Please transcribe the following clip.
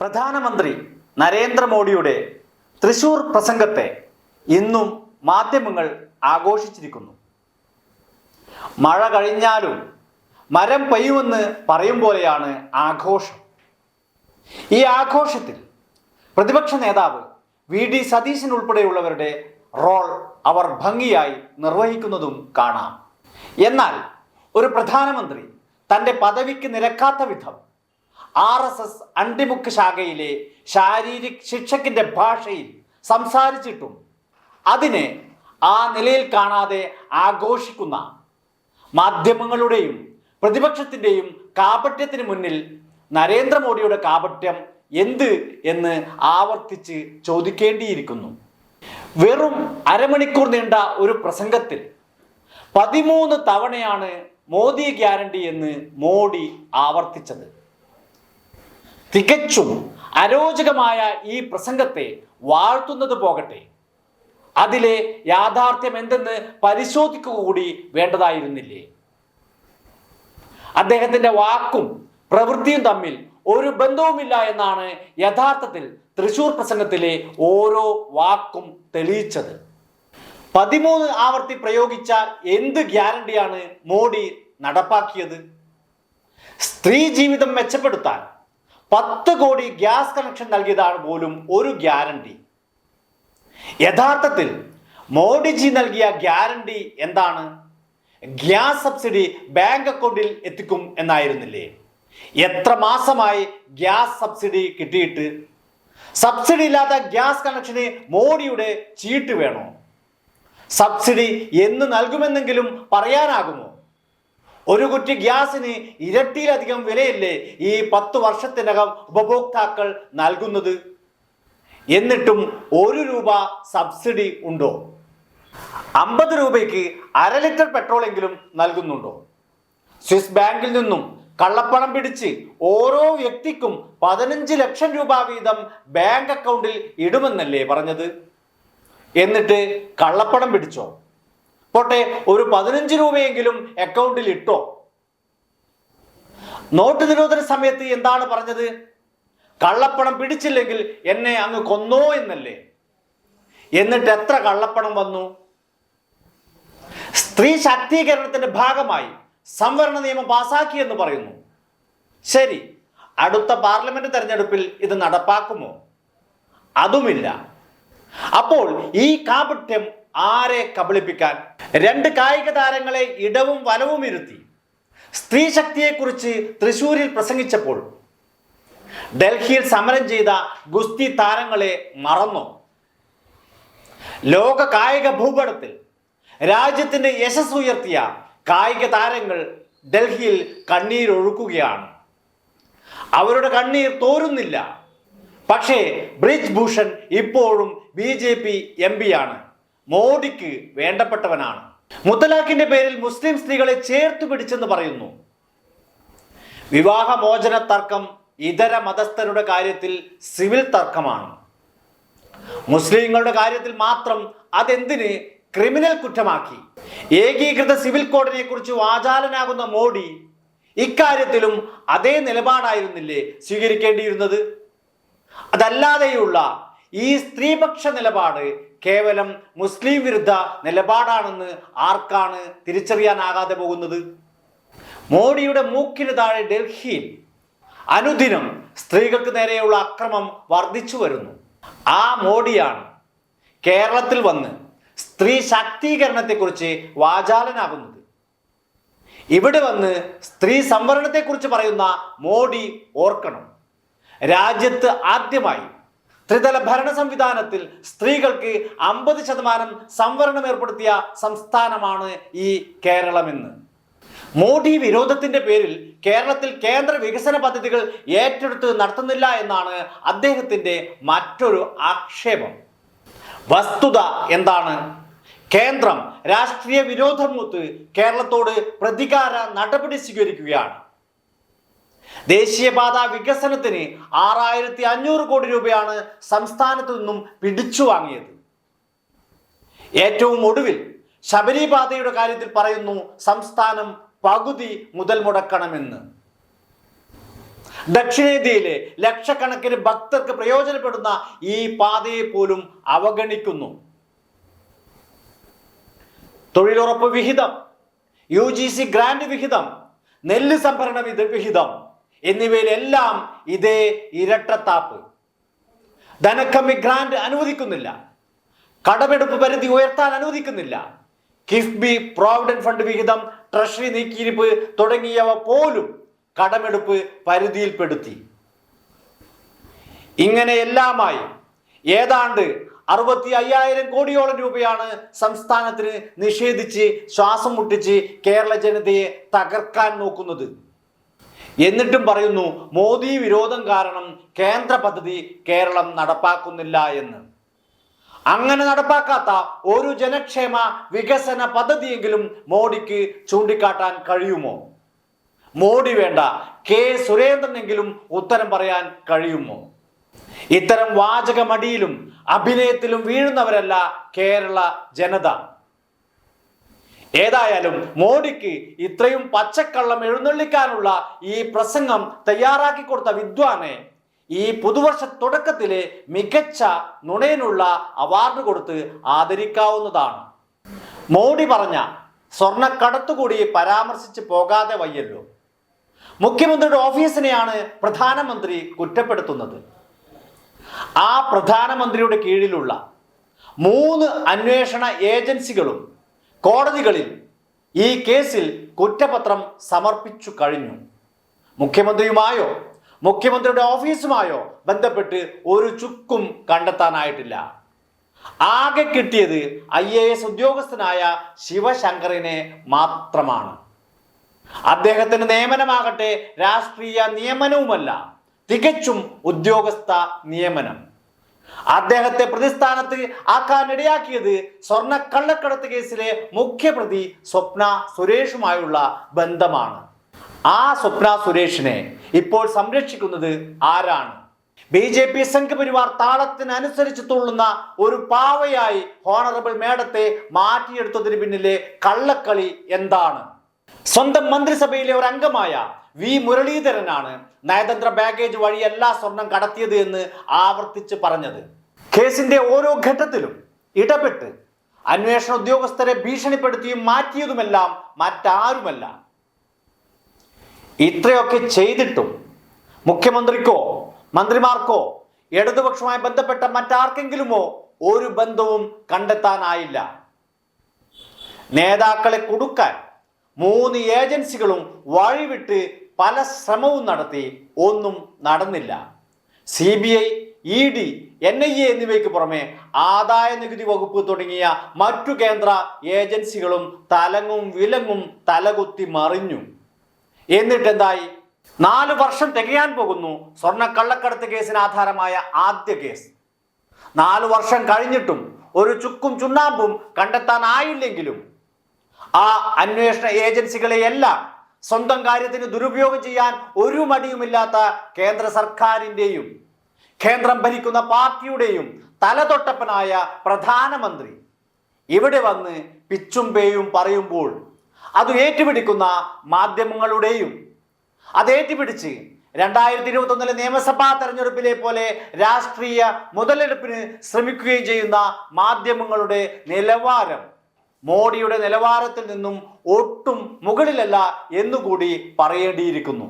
പ്രധാനമന്ത്രി നരേന്ദ്രമോദിയുടെ തൃശൂർ പ്രസംഗത്തെ ഇന്നും മാധ്യമങ്ങൾ ആഘോഷിച്ചിരിക്കുന്നു. മഴ കഴിഞ്ഞാലും മരം പെയ്യുമെന്ന് പറയും പോലെയാണ് ആഘോഷം. ഈ ആഘോഷത്തിൽ പ്രതിപക്ഷ നേതാവ് വി ഡി സതീശൻ ഉൾപ്പെടെയുള്ളവരുടെ റോൾ അവർ ഭംഗിയായി നിർവഹിക്കുന്നതും കാണാം. എന്നാൽ ഒരു പ്രധാനമന്ത്രി തന്റെ പദവിക്ക് നിരക്കാത്ത വിധം ആർ എസ് എസ് അണ്ടിമുക്ക് ശാഖയിലെ ശാരീരിക് ശിക്ഷക്കിന്റെ ഭാഷയിൽ സംസാരിച്ചിട്ടും അതിനെ ആ നിലയിൽ കാണാതെ ആഘോഷിക്കുന്ന മാധ്യമങ്ങളുടെയും പ്രതിപക്ഷത്തിന്റെയും കാപട്യത്തിന് മുന്നിൽ നരേന്ദ്രമോദിയുടെ കാപട്യം എന്ത് എന്ന് ആവർത്തിച്ച് ചോദിക്കേണ്ടിയിരിക്കുന്നു. വെറും അരമണിക്കൂർ നീണ്ട ഒരു പ്രസംഗത്തിൽ പതിമൂന്ന് തവണയാണ് മോദി ഗ്യാരണ്ടി എന്ന് മോഡി ആവർത്തിച്ചത്. തികച്ചും അരോചകമായ ഈ പ്രസംഗത്തെ വാഴ്ത്തുന്നത് പോകട്ടെ. അതിലെ യാഥാർത്ഥ്യം എന്തെന്ന് പരിശോധിക്കുക കൂടി വേണ്ടതായിരുന്നില്ലേ? അദ്ദേഹത്തിന്റെ വാക്കും പ്രവൃത്തിയും തമ്മിൽ ഒരു ബന്ധവുമില്ല എന്നാണ് യഥാർത്ഥത്തിൽ തൃശൂർ പ്രസംഗത്തിലെ ഓരോ വാക്കും തെളിയിച്ചത്. പതിമൂന്ന് ആവർത്തി പ്രയോഗിച്ച എന്ത് ഗ്യാരണ്ടിയാണ് മോഡി നടപ്പാക്കിയത്? സ്ത്രീ ജീവിതം മെച്ചപ്പെടുത്താൻ പത്ത് കോടി ഗ്യാസ് കണക്ഷൻ നൽകിയതാണ് പോലും ഒരു ഗ്യാരണ്ടി. യഥാർത്ഥത്തിൽ മോഡിജി നൽകിയ ഗ്യാരണ്ടി എന്താണ്? ഗ്യാസ് സബ്സിഡി ബാങ്ക് അക്കൗണ്ടിൽ എത്തിക്കും എന്നായിരുന്നില്ലേ? എത്ര മാസമായി ഗ്യാസ് സബ്സിഡി കിട്ടിയിട്ട്? സബ്സിഡി ഇല്ലാത്ത ഗ്യാസ് കണക്ഷന് മോഡിയുടെ ചീട്ട് വേണോ? സബ്സിഡി എന്ന് നൽകുമെന്നെങ്കിലും പറയാനാകുമോ? ഒരു കുറ്റി ഗ്യാസിന് ഇരട്ടിയിലധികം വിലയല്ലേ ഈ പത്ത് വർഷത്തിനകം ഉപഭോക്താക്കൾ നൽകുന്നത്? എന്നിട്ടും ഒരു രൂപ സബ്സിഡി ഉണ്ടോ? അമ്പത് രൂപയ്ക്ക് അര ലിറ്റർ പെട്രോളെങ്കിലും നൽകുന്നുണ്ടോ? സ്വിസ് ബാങ്കിൽ നിന്നും കള്ളപ്പണം പിടിച്ച് ഓരോ വ്യക്തിക്കും പതിനഞ്ച് ലക്ഷം രൂപ വീതം ബാങ്ക് അക്കൗണ്ടിൽ ഇടുമെന്നല്ലേ പറഞ്ഞത്? എന്നിട്ട് കള്ളപ്പണം പിടിച്ചോ? പോട്ടെ ഒരു പതിനഞ്ച് രൂപയെങ്കിലും അക്കൗണ്ടിൽ ഇട്ടോ? നോട്ട് നിരോധന സമയത്ത് എന്താണ് പറഞ്ഞത്? കള്ളപ്പണം പിടിച്ചില്ലെങ്കിൽ എന്നെ അങ്ങ് കൊന്നോ എന്നല്ലേ? എന്നിട്ട് എത്ര കള്ളപ്പണം വന്നു? സ്ത്രീ ശാക്തീകരണത്തിന്റെ ഭാഗമായി സംവരണ നിയമം പാസാക്കി എന്ന് പറയുന്നു. ശരി അടുത്ത പാർലമെന്റ് തെരഞ്ഞെടുപ്പിൽ ഇത് നടപ്പാക്കുമോ? അതുമില്ല. അപ്പോൾ ഈ കാപട്യം ആരെ കബളിപ്പിക്കാൻ? രണ്ട് കായിക താരങ്ങളെ ഇടവും വലവും ഇരുത്തി. സ്ത്രീ ശക്തിയെക്കുറിച്ച് തൃശൂരിൽ പ്രസംഗിച്ചപ്പോൾ ഡൽഹിയിൽ സമരം ചെയ്ത ഗുസ്തി താരങ്ങളെ മറന്നു. ലോക കായിക ഭൂപടത്തിൽ രാജ്യത്തിന്റെ യശസ് ഉയർത്തിയ കായിക താരങ്ങൾ ഡൽഹിയിൽ കണ്ണീരൊഴുക്കുകയാണ് അവരുടെ കണ്ണീർ തോരുന്നില്ല. പക്ഷേ ബ്രിജ് ഭൂഷൺ ഇപ്പോഴും ബി ജെ പി എം പിയാണ് മോഡിക്ക് വേണ്ടപ്പെട്ടവനാണ്. മുത്തലാഖിന്റെ പേരിൽ മുസ്ലിം സ്ത്രീകളെ ചേർത്ത് പിടിച്ചെന്ന് പറയുന്നു. വിവാഹമോചന തർക്കം ഇതര മതസ്ഥരുടെ കാര്യത്തിൽ സിവിൽ തർക്കമാണ്. മുസ്ലിങ്ങളുടെ കാര്യത്തിൽ മാത്രം അതെന്തിന് ക്രിമിനൽ കുറ്റമാക്കി? ഏകീകൃത സിവിൽ കോഡിനെ കുറിച്ച് വാചാലനാകുന്ന മോഡി ഇക്കാര്യത്തിലും അതേ നിലപാടായിരുന്നില്ലേ സ്വീകരിക്കേണ്ടിയിരുന്നത്? അതല്ലാതെയുള്ള ഈ സ്ത്രീപക്ഷ നിലപാട് കേവലം മുസ്ലിം വിരുദ്ധ നിലപാടാണെന്ന് ആർക്കാണ് തിരിച്ചറിയാനാകാതെ പോകുന്നത്? മോഡിയുടെ മൂക്കിന് താഴെ ഡൽഹിയിൽ അനുദിനം സ്ത്രീകൾക്ക് നേരെയുള്ള അക്രമം വർദ്ധിച്ചു വരുന്നു. ആ മോഡിയാണ് കേരളത്തിൽ വന്ന് സ്ത്രീ ശാക്തീകരണത്തെക്കുറിച്ച് വാചാലനാകുന്നത്. ഇവിടെ വന്ന് സ്ത്രീ സംവരണത്തെക്കുറിച്ച് പറയുന്ന മോഡി ഓർക്കണം. രാജ്യത്ത് ആദ്യമായി ത്രിതല ഭരണ സംവിധാനത്തിൽ സ്ത്രീകൾക്ക് അമ്പത് ശതമാനം സംവരണം ഏർപ്പെടുത്തിയ സംസ്ഥാനമാണ് ഈ കേരളമെന്ന്. മോഡി വിരോധത്തിന്റെ പേരിൽ കേരളത്തിൽ കേന്ദ്ര വികസന പദ്ധതികൾ ഏറ്റെടുത്ത് നടത്തുന്നില്ല എന്നാണ് അദ്ദേഹത്തിന്റെ മറ്റൊരു ആക്ഷേപം. വസ്തുത എന്താണ്? കേന്ദ്രം രാഷ്ട്രീയ വിരോധം മൂത്ത് കേരളത്തോട് പ്രതികാര നടപടി സ്വീകരിക്കുകയാണ്. ദേശീയപാത വികസനത്തിന് ആറായിരത്തി അഞ്ഞൂറ് കോടി രൂപയാണ് സംസ്ഥാനത്തു നിന്നും പിടിച്ചു വാങ്ങിയത്. ഏറ്റവും ഒടുവിൽ ശബരിപാതയുടെ കാര്യത്തിൽ പറയുന്നു സംസ്ഥാനം പകുതി മുതൽ മുടക്കണമെന്ന്. ദക്ഷിണേന്ത്യയിലെ ലക്ഷക്കണക്കിന് ഭക്തർക്ക് പ്രയോജനപ്പെടുന്ന ഈ പാതയെ പോലും അവഗണിക്കുന്നു. തൊഴിലുറപ്പ് വിഹിതം യു ജി സി ഗ്രാന്റ് വിഹിതം നെല്ല് സംഭരണ വിഹിതം എന്നിവയിലെല്ലാം ഇതേ ഇരട്ടത്താപ്പ്. ധനക്കമ്മി ഗ്രാന്റ് അനുവദിക്കുന്നില്ല. കടമെടുപ്പ് പരിധി ഉയർത്താൻ അനുവദിക്കുന്നില്ല. കിഫ്ബി പ്രോവിഡന്റ് ഫണ്ട് വിഹിതം ട്രഷറി നീക്കിയിരിപ്പ് തുടങ്ങിയവ പോലും കടമെടുപ്പ് പരിധിയിൽപ്പെടുത്തി. ഇങ്ങനെയെല്ലാമായി ഏതാണ്ട് അറുപത്തി അയ്യായിരം കോടിയോളം രൂപയാണ് സംസ്ഥാനത്തിന് നിഷേധിച്ച് ശ്വാസം മുട്ടിച്ച് കേരള ജനതയെ തകർക്കാൻ നോക്കുന്നത്. എന്നിട്ടും പറയുന്നു മോദി വിരോധം കാരണം കേന്ദ്ര പദ്ധതി കേരളം നടപ്പാക്കുന്നില്ല എന്ന്. അങ്ങനെ നടപ്പാക്കാത്ത ഒരു ജനക്ഷേമ വികസന പദ്ധതിയെങ്കിലും മോഡിക്ക് ചൂണ്ടിക്കാട്ടാൻ കഴിയുമോ? മോഡി വേണ്ട കെ സുരേന്ദ്രനെങ്കിലും ഉത്തരം പറയാൻ കഴിയുമോ? ഇത്തരം വാചകമടിയിലും അഭിനയത്തിലും വീഴുന്നവരല്ല കേരള ജനത. ഏതായാലും മോഡിക്ക് ഇത്രയും പച്ചക്കള്ളം എഴുന്നള്ളിക്കാനുള്ള ഈ പ്രസംഗം തയ്യാറാക്കി കൊടുത്ത വിദ്വാനെ ഈ പുതുവർഷ തുടക്കത്തിലെ മികച്ച നുണയനുള്ള അവാർഡ് കൊടുത്ത് ആദരിക്കാവുന്നതാണ്. മോഡി പറഞ്ഞ സ്വർണക്കടത്തുകൂടി പരാമർശിച്ച് പോകാതെ വയ്യല്ലോ. മുഖ്യമന്ത്രിയുടെ ഓഫീസിനെയാണ് പ്രധാനമന്ത്രി കുറ്റപ്പെടുത്തുന്നത്. ആ പ്രധാനമന്ത്രിയുടെ കീഴിലുള്ള മൂന്ന് അന്വേഷണ ഏജൻസികളും കോടതികളിൽ ഈ കേസിൽ കുറ്റപത്രം സമർപ്പിച്ചു കഴിഞ്ഞു. മുഖ്യമന്ത്രിയുമായോ മുഖ്യമന്ത്രിയുടെ ഓഫീസുമായോ ബന്ധപ്പെട്ട് ഒരു ചുക്കും കണ്ടെത്താനായിട്ടില്ല. ആകെ കിട്ടിയത് ഐ എ എസ് ഉദ്യോഗസ്ഥനായ ശിവശങ്കറിനെ മാത്രമാണ്. അദ്ദേഹത്തിന് നിയമനമാകട്ടെ രാഷ്ട്രീയ നിയമനവുമല്ല തികച്ചും ഉദ്യോഗസ്ഥ നിയമനം. അദ്ദേഹത്തെ പ്രതിസ്ഥാനത്ത് ആക്കാനിടയാക്കിയത് സ്വർണ കള്ളക്കടത്ത് കേസിലെ മുഖ്യപ്രതി സ്വപ്ന സുരേഷുമായുള്ള ബന്ധമാണ്. ആ സ്വപ്ന സുരേഷിനെ ഇപ്പോൾ സംരക്ഷിക്കുന്നത് ആരാണ്? ബി ജെ പി സംഘപരിവാർ താളത്തിനനുസരിച്ച് തുള്ളുന്ന ഒരു പാവയായി ഹോണറബിൾ മേഡത്തെ മാറ്റിയെടുത്തതിന് പിന്നിലെ കള്ളക്കളി എന്താണ്? സ്വന്തം മന്ത്രിസഭയിലെ ഒരു അംഗമായ വി മുരളീധരനാണ് നയതന്ത്ര ബാഗേജ് വഴി എല്ലാ സ്വർണം കടത്തിയത് എന്ന് ആവർത്തിച്ച് പറഞ്ഞത്. കേസിന്റെ ഓരോ ഘട്ടത്തിലും ഇടപെട്ട് അന്വേഷണ ഉദ്യോഗസ്ഥരെ ഭീഷണിപ്പെടുത്തിയും മാറ്റിയതുമെല്ലാം മറ്റാരുമല്ല. ഇത്രയൊക്കെ ചെയ്തിട്ടും മുഖ്യമന്ത്രിക്കോ മന്ത്രിമാർക്കോ ഇടതുപക്ഷവുമായി ബന്ധപ്പെട്ട മറ്റാർക്കെങ്കിലുമോ ഒരു ബന്ധവും കണ്ടെത്താനായില്ല. നേതാക്കളെ കൊടുക്കാൻ മൂന്ന് ഏജൻസികളും വഴിവിട്ട് പല ശ്രമവും നടത്തി ഒന്നും നടന്നില്ല. C B I E D N I A എന്നിവയ്ക്ക് പുറമെ ആദായ നികുതി വകുപ്പ് തുടങ്ങിയ മറ്റു കേന്ദ്ര ഏജൻസികളും തലങ്ങും വിലങ്ങും തലകുത്തി മറിഞ്ഞു. എന്നിട്ടെന്തായി? നാലു വർഷം തികയാൻ പോകുന്നു. സ്വർണ കള്ളക്കടത്ത് കേസിന് ആധാരമായ ആദ്യ കേസ്. നാലു വർഷം കഴിഞ്ഞിട്ടും ഒരു ചുക്കും ചുണ്ണാമ്പും കണ്ടെത്താനായില്ലെങ്കിലും ആ അന്വേഷണ ഏജൻസികളെയെല്ലാം സ്വന്തം കാര്യത്തിന് ദുരുപയോഗം ചെയ്യാൻ ഒരു മടിയുമില്ലാത്ത കേന്ദ്ര സർക്കാരിന്റെയും കേന്ദ്രം ഭരിക്കുന്ന പാർട്ടിയുടെയും തലതൊട്ടപ്പനായ പ്രധാനമന്ത്രി ഇവിടെ വന്ന് പിച്ചും പേയും പറയുമ്പോൾ അത് ഏറ്റുപിടിക്കുന്ന മാധ്യമങ്ങളുടെയും അത് ഏറ്റുപിടിച്ച് രണ്ടായിരത്തി ഇരുപത്തി ഒന്നിലെ നിയമസഭാ തെരഞ്ഞെടുപ്പിലെ പോലെ രാഷ്ട്രീയ മുതലെടുപ്പിന് ശ്രമിക്കുകയും ചെയ്യുന്ന മാധ്യമങ്ങളുടെ നിലവാരം മോഡിയുടെ നിലവാരത്തിൽ നിന്നും ഒട്ടും മുകളിലല്ല എന്നുകൂടി പറയേണ്ടിയിരിക്കുന്നു.